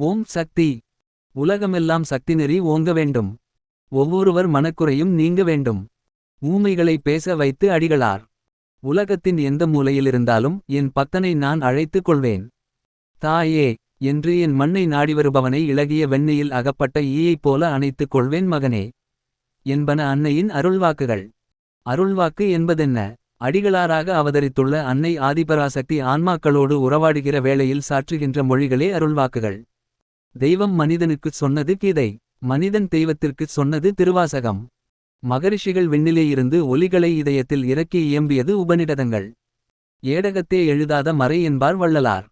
ஓம் சக்தி. உலகமெல்லாம் சக்தி நெறி ஓங்க வேண்டும். ஒவ்வொருவர் மனக்குறையும் நீங்க வேண்டும். ஊமைகளை பேச வைத்து அடிகளார். உலகத்தின் எந்த மூலையிலிருந்தாலும் என் பக்தனை நான் அழைத்துக் கொள்வேன். தாயே என்று என் மண்ணை நாடி வருபவனை இளகிய வெண்ணையில் அகப்பட்ட ஈயைப் போல அணைத்துக் கொள்வேன் மகனே. என்பன அன்னையின் அருள்வாக்குகள். அருள்வாக்கு என்பதென்ன? அடிகளாராக அவதரித்துள்ள அன்னை ஆதிபராசக்தி ஆன்மாக்களோடு உறவாடுகிற வேளையில் சாற்றுகின்ற மொழிகளே அருள்வாக்குகள். தெய்வம் மனிதனுக்குச் சொன்னது கீதை. மனிதன் தெய்வத்திற்குச் சொன்னது திருவாசகம். மகரிஷிகள் விண்ணிலே இருந்து ஒலிகளை இதயத்தில் இறக்கி இயம்பியது உபநிடதங்கள். ஏடகத்தே எழுதாத மறை என்பார் வள்ளலார்.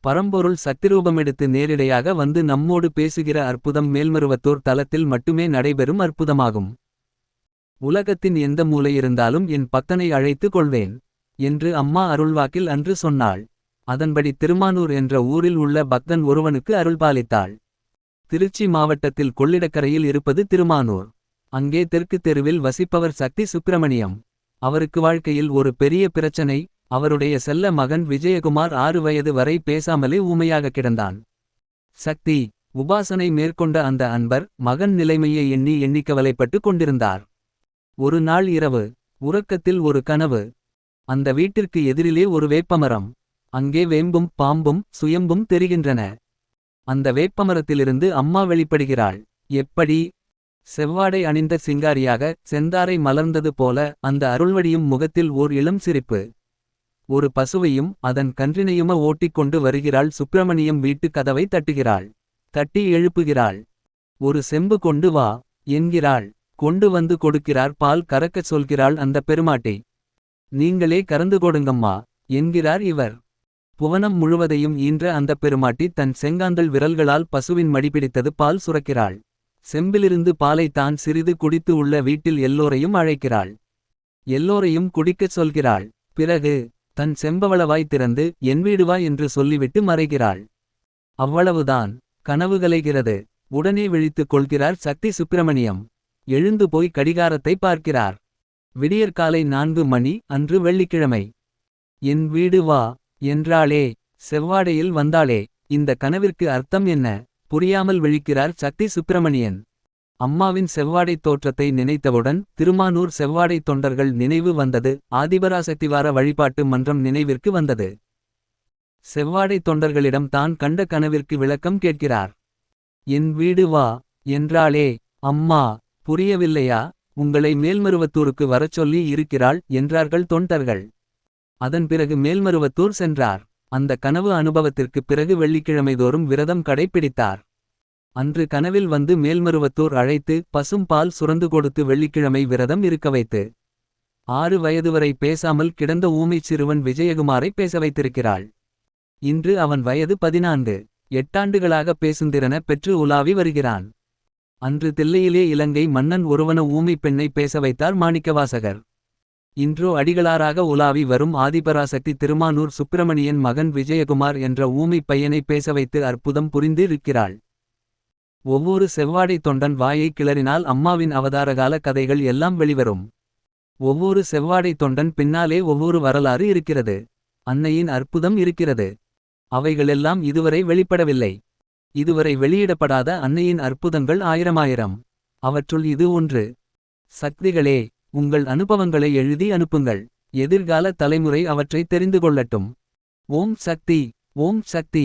பரம்பொருள் சக்திரூபமெடுத்து நேரிடையாக வந்து நம்மோடு பேசுகிற அற்புதம் மேல்மருவத்தோர் தலத்தில் மட்டுமே நடைபெறும் அற்புதமாகும். உலகத்தின் எந்த மூலையிருந்தாலும் என் பக்தனை அழைத்துக் கொள்வேன் என்று அம்மா அருள்வாக்கில் அன்று சொன்னாள். அதன்படி திருமானூர் என்ற ஊரில் உள்ள பக்தன் ஒருவனுக்கு அருள்பாலித்தாள். திருச்சி மாவட்டத்தில் கொள்ளிடக்கரையில் இருப்பது திருமானூர். அங்கே தெற்கு தெருவில் வசிப்பவர் சக்தி சுப்பிரமணியம். அவருக்கு வாழ்க்கையில் ஒரு பெரிய பிரச்சனை அவருடைய செல்ல மகன் விஜயகுமார் ஆறு வயது வரை பேசாமலே ஊமையாக கிடந்தான். சக்தி உபாசனை மேற்கொண்ட அந்த அன்பர் மகன் நிலைமையை எண்ணி எண்ணி கவலைப்பட்டு கொண்டிருந்தார். ஒரு நாள் இரவு உறக்கத்தில் ஒரு கனவு. அந்த வீட்டிற்கு எதிரிலே ஒரு வேப்பமரம். அங்கே வேம்பும் பாம்பும் சுயம்பும் தெரிகின்றன. அந்த வேப்பமரத்திலிருந்து அம்மா வெளிப்படுகிறாள். எப்படி? செவ்வாடை அணிந்த சிங்காரியாக செந்தாரை மலர்ந்தது போல அந்த அருள்வடியும் முகத்தில் ஓர் இளம் சிரிப்பு. ஒரு பசுவையும் அதன் கன்றினையும ஓட்டிக் கொண்டு வருகிறாள் சுப்பிரமணியம் வீட்டு கதவை தட்டுகிறாள். தட்டி எழுப்புகிறாள். ஒரு செம்பு கொண்டு வா என்கிறாள். கொண்டு வந்து கொடுக்கிறார் பால் கறக்கச் சொல்கிறாள் அந்த பெருமாட்டை. நீங்களே கறந்து கொடுங்கம்மா என்கிறார் இவர். புவனம் முழுவதையும் ஈன்ற அந்த பெருமாட்டி தன் செங்காந்தல் விரல்களால் பசுவின் மடிபிடித்தது பால் சுரக்கிறாள். செம்பிலிருந்து பாலை தான் சிறிது குடித்து உள்ள வீட்டில் எல்லோரையும் அழைக்கிறாள். எல்லோரையும் குடிக்கச் சொல்கிறாள். பிறகு தன் செம்பவளவாய் திறந்து என் வீடுவா என்று சொல்லிவிட்டு மறைகிறாள். அவ்வளவுதான். கனவு கலைகிறது. உடனே விழித்துக் கொள்கிறார் சக்தி சுப்பிரமணியம். எழுந்து போய் கடிகாரத்தை பார்க்கிறார். விடியற்காலை நான்கு மணி அன்று வெள்ளிக்கிழமை. என் வீடு வா. என்றாளே செவ்வாடையில் வந்தாளே இந்த கனவிற்கு அர்த்தம் என்ன? புரியாமல் விழிக்கிறார் சக்தி சுப்பிரமணியன். அம்மாவின் செவ்வாடைத் தோற்றத்தை நினைத்தவுடன் திருமானூர் செவ்வாடை தொண்டர்கள் நினைவு வந்தது. ஆதிபராசக்திவார வழிபாட்டு மன்றம் நினைவிற்கு வந்தது. செவ்வாடை தொண்டர்களிடம் தான் கண்ட கனவிற்கு விளக்கம் கேட்கிறார். என் வீடு வா என்றாளே அம்மா புரியவில்லையா? உங்களை மேல்மருவத்தூருக்கு வரச் சொல்லி இருக்கிறாள் என்றார்கள் தொண்டர்கள். அதன் பிறகு மேல்மருவத்தூர் சென்றார். அந்த கனவு அனுபவத்திற்குப் பிறகு வெள்ளிக்கிழமைதோறும் விரதம் கடைப்பிடித்தார். அன்று கனவில் வந்து மேல்மருவத்தூர் அழைத்து பசும் பால் சுரந்து கொடுத்து வெள்ளிக்கிழமை விரதம் இருக்க வைத்து ஆறு வயது வரை பேசாமல் கிடந்த ஊமைச் சிறுவன் விஜயகுமாரை பேச வைத்திருக்கிறாள். இன்று அவன் வயது பதினான்கு. எட்டாண்டுகளாக பேசுந்திறன பெற்று உலாவி வருகிறான். அன்று தில்லையிலே இலங்கை மன்னன் ஒருவன ஊமைப் பெண்ணை பேச வைத்தார் மாணிக்கவாசகர். இன்றோ அடிகளாராக உலாவி வரும் ஆதிபராசக்தி திருமானூர் சுப்பிரமணியன் மகன் விஜயகுமார் என்ற ஊமைப் பையனை பேச வைத்து அற்புதம் புரிந்து இருக்கிறாள் ஒவ்வொரு செவ்வாடை தொண்டன் வாயை கிளறினால் அம்மாவின் அவதாரகால கதைகள் எல்லாம் வெளிவரும். ஒவ்வொரு செவ்வாடை தொண்டன் பின்னாலே ஒவ்வொரு வரலாறு இருக்கிறது. அன்னையின் அற்புதம் இருக்கிறது. அவைகளெல்லாம் இதுவரை வெளிப்படவில்லை. இதுவரை வெளியிடப்படாத அன்னையின் அற்புதங்கள் ஆயிரமாயிரம். அவற்றுள் இது ஒன்று. சக்திகளே உங்கள் அனுபவங்களை எழுதி அனுப்புங்கள். எதிர்கால தலைமுறை அவற்றை தெரிந்து கொள்ளட்டும். ஓம் சக்தி ஓம் சக்தி.